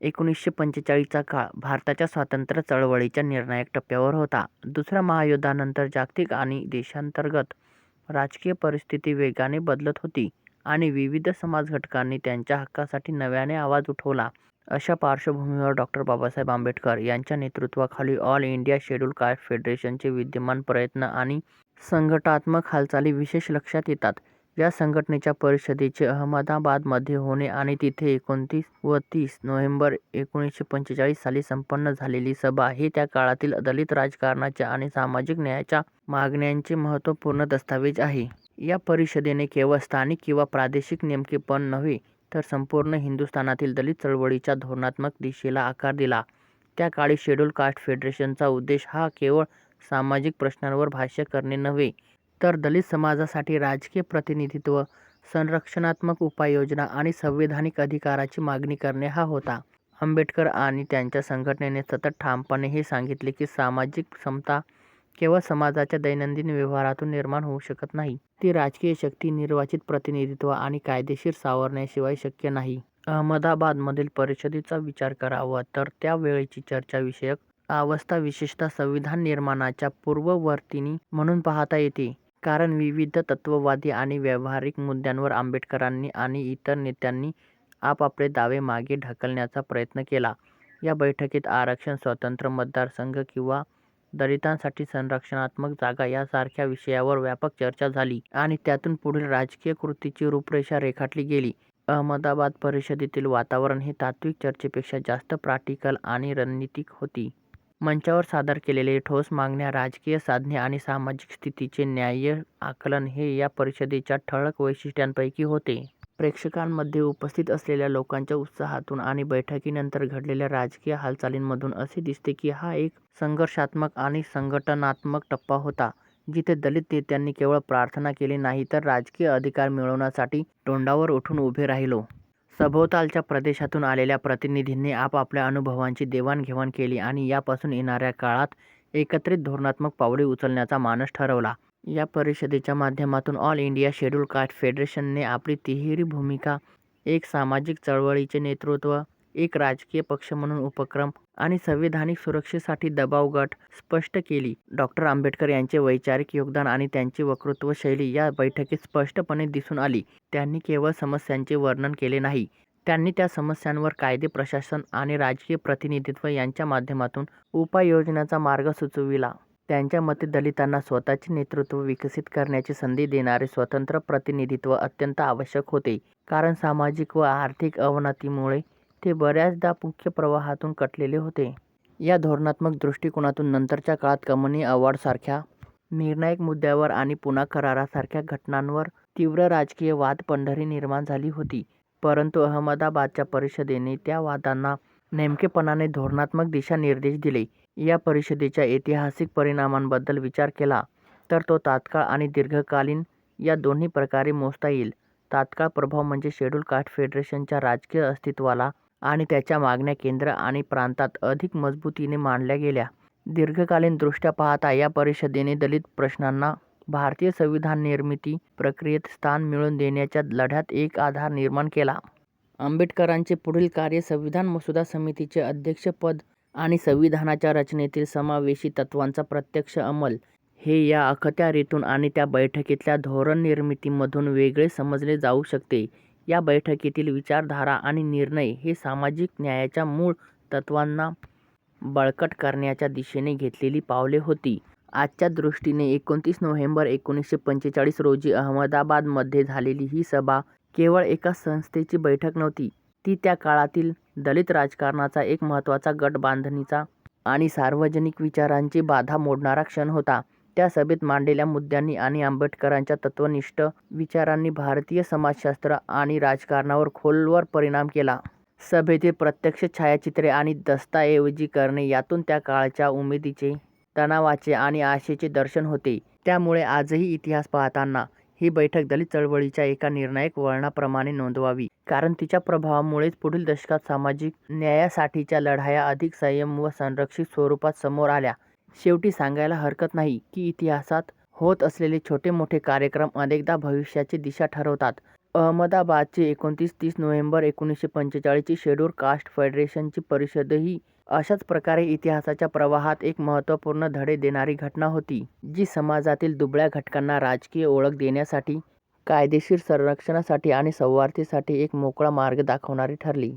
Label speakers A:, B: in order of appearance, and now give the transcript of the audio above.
A: एकोणीसशे पंचेचाळीसचा काळ भारताच्या स्वातंत्र्य चळवळीच्या निर्णायक टप्प्यावर होता. दुसऱ्या महायुद्धानंतर जागतिक आणि देशांतर्गत राजकीय परिस्थिती वेगाने बदलत होती आणि विविध समाजघटकांनी त्यांच्या हक्कांसाठी नव्याने आवाज उठवला. अशा पार्श्वभूमीवर डॉ. बाबासाहेब आंबेडकर यांच्या नेतृत्वाखाली ऑल इंडिया शेड्युल्ड कास्ट फेडरेशनचे विद्यमान प्रयत्न आणि संघटनात्मक हालचाली विशेष लक्षात येतात. या संघटनेच्या परिषदेचे अहमदाबादमध्ये होणे आणि तिथे एकोणतीस व तीस नोव्हेंबर एकोणीसशे पंचेचाळीस साली संपन्न झालेली सभा हे त्या काळातील दलित राजकारणाच्या आणि सामाजिक न्यायाच्या मागण्यांचे महत्त्वपूर्ण दस्तावेज आहे. या परिषदेने केवळ स्थानिक किंवा प्रादेशिक नेमकेपण नव्हे तर संपूर्ण हिंदुस्थानातील दलित चळवळीच्या धोरणात्मक दिशेला आकार दिला. त्या काळी शेड्यूल कास्ट फेडरेशनचा उद्देश हा केवळ सामाजिक प्रश्नांवर भाष्य करणे नव्हे तर दलित समाजासाठी राजकीय प्रतिनिधित्व, संरक्षणात्मक उपाययोजना आणि संवैधानिक अधिकाराची मागणी करणे हा होता. आंबेडकर आणि त्यांच्या संघटनेने सतत ठामपणे हे सांगितले की सामाजिक समता केवळ समाजाच्या दैनंदिन व्यवहारातून निर्माण होऊ शकत नाही. ती राजकीय शक्ती, निर्वाचित प्रतिनिधित्व आणि कायदेशीर सावरण्याशिवाय शक्य नाही. अहमदाबादमधील परिषदेचा विचार करावा तर त्यावेळची चर्चाविषयक अवस्था विशेषतः संविधान निर्माणाच्या पूर्ववर्तिनी म्हणून पाहता येते. कारण विविध तत्त्ववादी आणि व्यावहारिक मुद्द्यांवर आंबेडकरांनी आणि इतर नेत्यांनी आपापले दावे मागे ढकलण्याचा प्रयत्न केला. या बैठकीत आरक्षण, स्वतंत्र मतदारसंघ किंवा दलितांसाठी संरक्षणात्मक जागा यासारख्या विषयांवर व्यापक चर्चा झाली आणि त्यातून पुढील राजकीय कृतीची रूपरेषा रेखाटली गेली. अहमदाबाद परिषदेतील वातावरण हे तात्त्विक चर्चेपेक्षा जास्त प्रॅक्टिकल आणि रणनीतिक होती. मंचावर सादर केलेले ठोस मागण्या, राजकीय साधने आणि सामाजिक स्थितीचे न्याय्य आकलन हे या परिषदेच्या ठळक वैशिष्ट्यांपैकी होते. प्रेक्षकांमध्ये उपस्थित असलेल्या लोकांच्या उत्साहातून आणि बैठकीनंतर घडलेल्या राजकीय हालचालींमधून असे दिसते की हा एक संघर्षात्मक आणि संघटनात्मक टप्पा होता, जिथे दलित नेत्यांनी केवळ प्रार्थना केली नाही तर राजकीय अधिकार मिळवण्यासाठी तोंडावर उठून उभे राहिलो. सभोवतालच्या प्रदेशातून आलेल्या प्रतिनिधींनी आपापल्या अनुभवांची देवाणघेवाण केली आणि यापासून येणाऱ्या काळात एकत्रित धोरणात्मक पावले उचलण्याचा मानस ठरवला. या परिषदेच्या माध्यमातून ऑल इंडिया शेड्युल्ड कास्ट फेडरेशनने आपली तिहेरी भूमिका एक सामाजिक चळवळीचे नेतृत्व, एक राजकीय पक्ष म्हणून उपक्रम आणि संवैधानिक सुरक्षेसाठी दबाव गट स्पष्ट केली. डॉ. आंबेडकर यांचे वैचारिक योगदान आणि त्यांची वक्तृत्वशैली या बैठकीत स्पष्टपणे दिसून आली. त्यांनी केवळ समस्यांचे वर्णन केले नाही, त्यांनी त्या समस्यांवर कायदे, प्रशासन आणि राजकीय प्रतिनिधित्व यांच्या माध्यमातून उपाययोजनाचा मार्ग सुचविला. त्यांच्या मते दलितांना स्वतःचे नेतृत्व विकसित करण्याची संधी देणारे स्वतंत्र प्रतिनिधित्व अत्यंत आवश्यक होते, कारण सामाजिक व आर्थिक अवनतीमुळे ते बऱ्याचदा मुख्य प्रवाहातून कटलेले होते. या धोरणात्मक दृष्टिकोनातून नंतरच्या काळात कमनी अवॉर्डसारख्या निर्णायक मुद्द्यावर आणि पुन्हा करारासारख्या घटनांवर तीव्र राजकीय वादपंढरी निर्माण झाली होती. परंतु अहमदाबादच्या परिषदेने त्या वादांना नेमकेपणाने धोरणात्मक दिशानिर्देश दिले. या परिषदेच्या ऐतिहासिक परिणामांबद्दल विचार केला तर तो तात्काळ आणि दीर्घकालीन या दोन्ही प्रकारे मोजता येईल. तात्काळ प्रभाव म्हणजे शेड्यूल कास्ट फेडरेशनच्या राजकीय अस्तित्वाला आणि त्याच्या मागण्या केंद्र आणि प्रांतात अधिक मजबुतीने मांडल्या गेल्या. दीर्घकालीन दृष्ट्या पाहता या परिषदेने दलित प्रश्नांना भारतीय संविधान निर्मिती प्रक्रियेत स्थान मिळवून देण्याच्या लढ्यात एक आधार निर्माण केला. आंबेडकरांचे पुढील कार्य संविधान मसुदा समितीचे अध्यक्षपद आणि संविधानाच्या रचनेतील समावेशी तत्त्वांचा प्रत्यक्ष अंमल हे या अखत्यारीतून आणि त्या बैठकीतल्या धोरणनिर्मितीमधून वेगळे समजले जाऊ शकते. या बैठकीतील विचारधारा आणि निर्णय हे सामाजिक न्यायाच्या मूळ तत्त्वांना बळकट करण्याच्या दिशेने घेतलेली पावले होती. आजच्या दृष्टीने एकोणतीस नोव्हेंबर एकोणीसशे पंचेचाळीस रोजी अहमदाबादमध्ये झालेली ही सभा केवळ एका संस्थेची बैठक नव्हती. ती त्या काळातील दलित राजकारणाचा एक महत्त्वाचा गटबांधणीचा आणि सार्वजनिक विचारांची बाधा मोडणारा क्षण होता. त्या सभेत मांडलेल्या मुद्द्यांनी आणि आंबेडकरांच्या तत्त्वनिष्ठ विचारांनी भारतीय समाजशास्त्र आणि राजकारणावर खोलवर परिणाम केला. सभेतील प्रत्यक्ष छायाचित्रे आणि दस्तऐवजीकरणे यातून त्या काळच्या उमेदीचे, तणावाचे आणि आशेचे दर्शन होते. त्यामुळे आजही इतिहास पाहताना ही बैठक दलित चळवळीच्या एका निर्णायक वळणाप्रमाणे नोंदवावी, कारण तिच्या प्रभावामुळेच पुढील दशकात सामाजिक न्यायासाठीच्या लढाया अधिक संयम व संरक्षित स्वरूपात समोर आल्या. शेवटी सांगायला हरकत नाही की इतिहासात होत असलेले छोटे-मोठे कार्यक्रम अनेकदा भविष्याची दिशा ठरवतात. अहमदाबादचे एकोणतीस तीस नोव्हेंबर एकोणीसशे पंचेचाळीसची शेड्यूल कास्ट फेडरेशनची परिषदही अशाच प्रकारे इतिहासाच्या प्रवाहात एक महत्त्वपूर्ण धडे देणारी घटना होती, जी समाजातील दुबळ्या घटकांना राजकीय ओळख देण्यासाठी, कायदेशीर संरक्षणासाठी आणि सौहार्दासाठी एक मोकळा मार्ग दाखवणारी ठरली.